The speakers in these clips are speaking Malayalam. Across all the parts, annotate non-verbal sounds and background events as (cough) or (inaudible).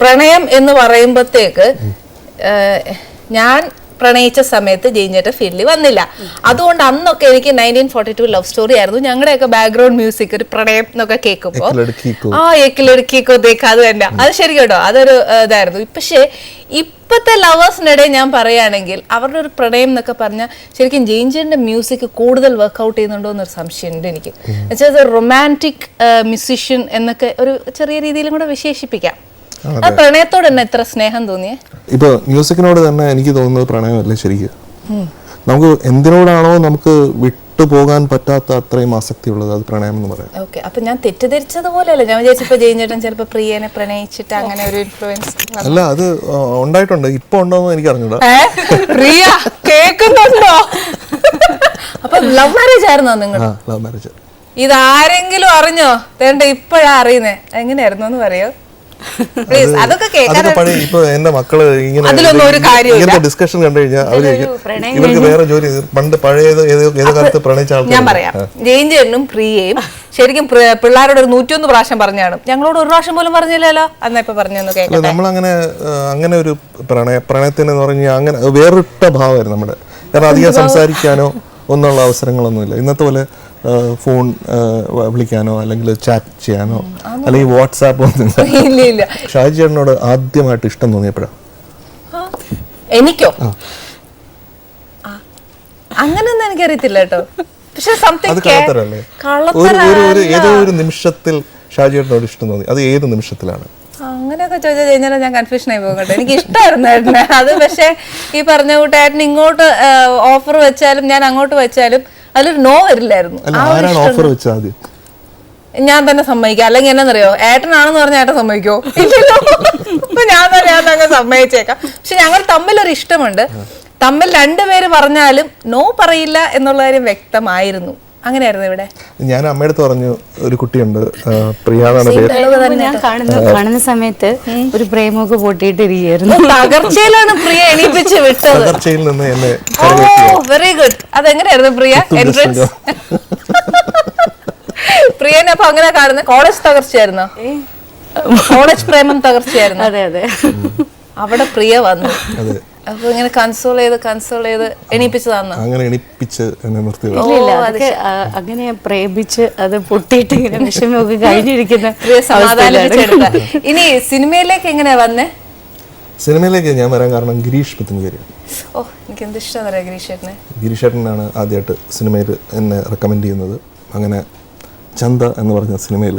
പ്രണയം എന്ന് പറയുമ്പോഴത്തേക്ക് ഞാൻ പ്രണയിച്ച സമയത്ത് ജയിഞ്ഞേട്ട ഫീൽഡിൽ വന്നില്ല. അതുകൊണ്ട് അന്നൊക്കെ എനിക്ക് nineteen forty two love story ആയിരുന്നു. ഞങ്ങളുടെയൊക്കെ ബാക്ക്ഗ്രൗണ്ട് മ്യൂസിക് ഒരു പ്രണയം എന്നൊക്കെ കേൾക്കുമ്പോൾ ആ എക്കിലെടുക്കിക്കോ തേക്ക് അത് തന്നെ. അത് ശരി കേട്ടോ അതൊരു ഇതായിരുന്നു. പക്ഷേ ഇപ്പോഴത്തെ ലവേഴ്സിനിടെ ഞാൻ പറയുകയാണെങ്കിൽ അവരുടെ ഒരു പ്രണയം എന്നൊക്കെ പറഞ്ഞാൽ ശരിക്കും ജെയിൻജറിന്റെ മ്യൂസിക് കൂടുതൽ വർക്ക്ഔട്ട് ചെയ്യുന്നുണ്ടോ എന്നൊരു സംശയമുണ്ട് എനിക്ക്. എന്നുവെച്ചാൽ റൊമാന്റിക് മ്യൂസിഷ്യൻ എന്നൊക്കെ ഒരു ചെറിയ രീതിയിലും കൂടെ വിശേഷിപ്പിക്കാം. ആ പ്രണയത്തോട് തന്നെ എത്ര സ്നേഹം തോന്നിയേ? ഇപ്പൊ മ്യൂസിക്കിനോട് തന്നെ എനിക്ക് തോന്നുന്നത് പ്രണയമല്ലേ ശരിക്കും? നമുക്ക് എന്തിനോടാണോ നമുക്ക് വിട്ടുപോകാൻ പറ്റാത്ത അത്രയും ആസക്തി ഉള്ളത് അത് പ്രണയം എന്ന് പറയാം. ഓക്കെ അപ്പൊ ഞാൻ തെറ്റിദ്ധരിച്ചതുപോലെയല്ല ഞാൻ വിചാരിച്ചപ്പോ ജയിൻചേട്ടൻ ചിലപ്പോ പ്രിയനെ പ്രണയിച്ചിട്ട് അങ്ങനെ ഒരു ഇൻഫ്ലുവൻസ് അല്ല അത് ഉണ്ടായിട്ടുണ്ട്. ഇപ്പൊ ഉണ്ടോന്ന് എനിക്ക് അറിഞ്ഞൂടാ. പ്രിയ കേൾക്കുന്നുണ്ടോ അപ്പൊ ലവ് മാരേജ് ആയിരുന്നോ നിങ്ങൾ? ലവ് മാരേജ് ഇതാരെങ്കിലും അറിഞ്ഞോ? തേണ്ട ഇപ്പോഴാ അറിയുന്നേ. എങ്ങനെയായിരുന്നു എന്ന് പറയോ? അതൊക്കെ ഇപ്പൊ എന്റെ മക്കൾ ഇങ്ങനെ. ഇങ്ങനത്തെ ഡിസ്കഷൻ കണ്ടു കഴിഞ്ഞാൽ അവർ ഇവർക്ക് വേറെ ജോലി പണ്ട് പഴയ ഏത് ഏത് കാലത്ത് പ്രണയിച്ച ഞാൻ ജെയിൻ പ്രിയയും ശരിക്കും പിള്ളേരോട് ഒരു നൂറ്റിയൊന്ന് പ്രാവശ്യം പറഞ്ഞാണ്. ഞങ്ങളോട് ഒരു പ്രാവശ്യം പോലും പറഞ്ഞില്ലല്ലോ. അന്നാ ഇപ്പൊ പറഞ്ഞു കേൾക്കാം നമ്മളങ്ങനെ അങ്ങനെ ഒരു പ്രണയ പ്രണയത്തിന് പറഞ്ഞാൽ അങ്ങനെ വേറിട്ട ഭാവമായിരുന്നു നമ്മുടെ. കാരണം അധികം സംസാരിക്കാനോ ഒന്നുള്ള അവസരങ്ങളൊന്നുമില്ല. ഇന്നത്തെ പോലെ ഫോൺ വിളിക്കാനോ അല്ലെങ്കിൽ ചാറ്റ് ചെയ്യാനോ അല്ലെങ്കിൽ വാട്സാപ്പ് ഒന്നും (laughs) ഷാജി ചേട്ടനോട് ആദ്യമായിട്ട് ഇഷ്ടം തോന്നിയപ്പോഴാണ് എനിക്കോ? അങ്ങനെയൊന്നും എനിക്കറിയത്തില്ല കേട്ടോ. പക്ഷെ ഏതോ ഒരു നിമിഷത്തിൽ ഷാജി ചേട്ടനോട് ഇഷ്ടം തോന്നി. അത് ഏത് നിമിഷത്തിലാണ്? അങ്ങനെയൊക്കെ ചോദിച്ചു കഴിഞ്ഞാൽ ഞാൻ കൺഫ്യൂഷൻ ആയി പോകും കേട്ടോ എനിക്ക് ഇഷ്ടമായിരുന്നു ഏട്ടനെ അത് പക്ഷേ ഈ പറഞ്ഞ കൂട്ടേട്ടൻ ഇങ്ങോട്ട് ഓഫർ വെച്ചാലും ഞാൻ അങ്ങോട്ട് വെച്ചാലും അതിലൊരു നോ വരില്ലായിരുന്നു. ആരാണ് ഓഫർ വെച്ചത് ആദ്യം? ഞാൻ തന്നെ സമ്മതിക്കാം. അല്ലെങ്കിൽ എന്നറിയോ ഏട്ടനാണെന്ന് പറഞ്ഞ ഏട്ടൻ സമ്മതിക്കോ? ഇല്ലല്ലോ. അപ്പൊ ഞാൻ തന്നെ ഞാൻ അങ്ങ് സമ്മതിച്ചേക്കാം. പക്ഷെ ഞങ്ങൾ തമ്മിൽ ഒരു ഇഷ്ടമുണ്ട്. തമ്മിൽ രണ്ടുപേര് പറഞ്ഞാലും നോ പറയില്ല എന്നുള്ള കാര്യം വ്യക്തമായിരുന്നു. അങ്ങനെയായിരുന്നു ഇവിടെ? ഞാൻ അമ്മയുടെ പറഞ്ഞു ഒരു കുട്ടിയുണ്ട് ആ, പ്രിയ പേര്. ഞാൻ കാണുന്ന കാണുന്ന സമയത്ത് ഒരു പ്രേമമൊക്കെ പൊട്ടിയിട്ടിരിക്കുന്നു തകർച്ചയിലാണ് പ്രിയ എണീപ്പിച്ച് വിട്ടത്. തകർച്ചയിൽ നിന്ന് എന്നെ ഓ വെരി ഗുഡ് അതെങ്ങനെയായിരുന്നു പ്രിയ? എൻട്രൻസ് (laughs) പ്രിയനെ അപ്പൊ അങ്ങനെ കാണുന്നത് കോളേജ് തകർച്ചയായിരുന്നു? കോളേജ് പ്രേമം തകർച്ചയായിരുന്നു? അതെ അതെ. അവിടെ പ്രിയ വന്നു. അതെ. അപ്പൊ ഇങ്ങനെ കൺസോൾ ചെയ്ത് കൺസോൾ ചെയ്ത് എണീപ്പിച്ചു അങ്ങനെ എണിപ്പിച്ച് എന്നെ നിർത്തി ഇല്ല ഇല്ല അതൊക്കെ ആ, അങ്ങനെ പ്രേമിച്ച് അത് പൊട്ടിയിട്ട് ഇങ്ങനെ വിഷമമൊക്കെ കഴിഞ്ഞിരിക്കുന്ന (laughs) പ്രിയ അവസ്ഥയിലാണ്. സമാധാനിപ്പിച്ചെടുത്ത ഇനി സിനിമയിലേക്ക് എങ്ങനെയാ വന്നേ? സിനിമയിലേക്ക് ഞാൻ വരാൻ കാരണം ഗിരീഷ് പുത്തൻകരിയാണ് ഓ എനിക്ക് എന്ത് ഇഷ്ടം പറയാ ഗിരീഷേട്ടനെ? ഗിരീഷ് ചേട്ടനാണ് ആദ്യമായിട്ട് സിനിമയിൽ എന്നെ റെക്കമെൻഡ് ചെയ്യുന്നത്. അങ്ങനെ ചന്ത എന്ന് പറഞ്ഞ സിനിമയിൽ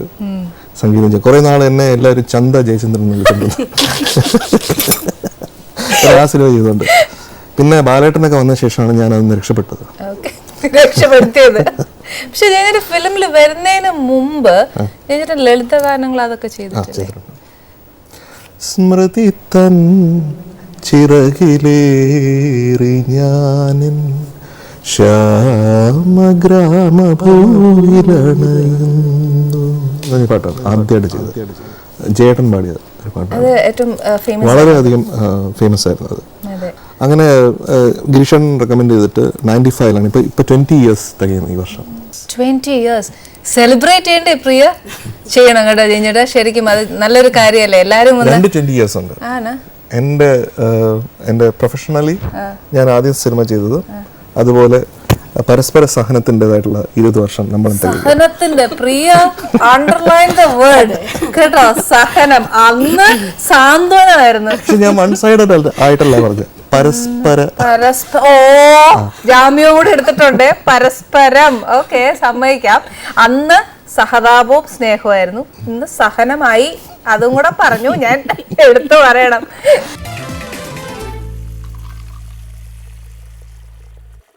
സംഗീതം ചെയ്തു കുറേ നാൾ എന്നെ എല്ലാവരും ചന്ത ജയചന്ദ്രൻ എന്ന് വിളിച്ചിട്ടുണ്ട്. (laughs) ആ സിനിമ ചെയ്തുകൊണ്ട് പിന്നെ ബാലേട്ടനൊക്കെ വന്ന ശേഷമാണ് ഞാൻ അതൊന്ന് രക്ഷപ്പെട്ടത് ഓക്കെ. രക്ഷപ്പെടുത്തിയത് പക്ഷെ ഞാനൊരു ഫിലിമിൽ വരുന്നതിന് മുമ്പ് ഞാൻ ലളിത ഗാനങ്ങൾ അതൊക്കെ ചെയ്തിട്ടുണ്ട്. സ്മൃതി തൻ ചിറകിലേറി ഞാനിൻ ശ്യാമഗ്രാമഭൂവിലണയുന്നു പാട്ടാണ്. ആദ്യമായിട്ട് ചെയ്തത്. ജേട്ടൻ പാടിയത്. വളരെയധികം ഫേമസ് ആയിരുന്നു അത്. അങ്ങനെ ഗിരീഷൻ റെക്കമെൻഡ് ചെയ്തിട്ട് നയന്റി ഫൈവിലാണ് ഇപ്പൊ ഇപ്പൊ ട്വന്റി ഇയേഴ്സ് തികയുന്നു ഈ വർഷം. ട്വന്റി ഇയേഴ്സ് സെലിബ്രേറ്റ് ചെയ്യണ്ടേ പ്രിയ? ചെയ്യണം കേട്ടോ ചേച്ചിട്ട് ശരിക്കും അത് നല്ലൊരു കാര്യമല്ലേ? ഒന്ന് രണ്ട് ട്വന്റി ഇയേഴ്സ് ഉണ്ട്. എന്റെ എന്റെ പ്രൊഫഷണലി ഞാൻ ആദ്യം സിനിമ ചെയ്തത് അതുപോലെ പരസ്പര സഹനത്തിന്റെതായിട്ടുള്ള ഇരുപത് വർഷം നമ്മൾ സഹനത്തിന്റെ പ്രിയ അണ്ടർലൈൻ ദ വേർഡ് കേട്ടോ സഹനം. അന്ന് സാന്ത്വനമായിരുന്നു. പക്ഷെ ഞാൻ വൺ സൈഡഡ് ആയിട്ടല്ല പറഞ്ഞത് പരസ്പര പരസ്പ ഓ ജാമ്യം കൂടെ എടുത്തിട്ടുണ്ട്. പരസ്പരം. ഓക്കെ സമ്മതിക്കാം. അന്ന് സഹതാപവും സ്നേഹമായിരുന്നു ഇന്ന് സഹനമായി. അതും കൂടെ പറഞ്ഞു. ഞാൻ എടുത്തു പറയണം.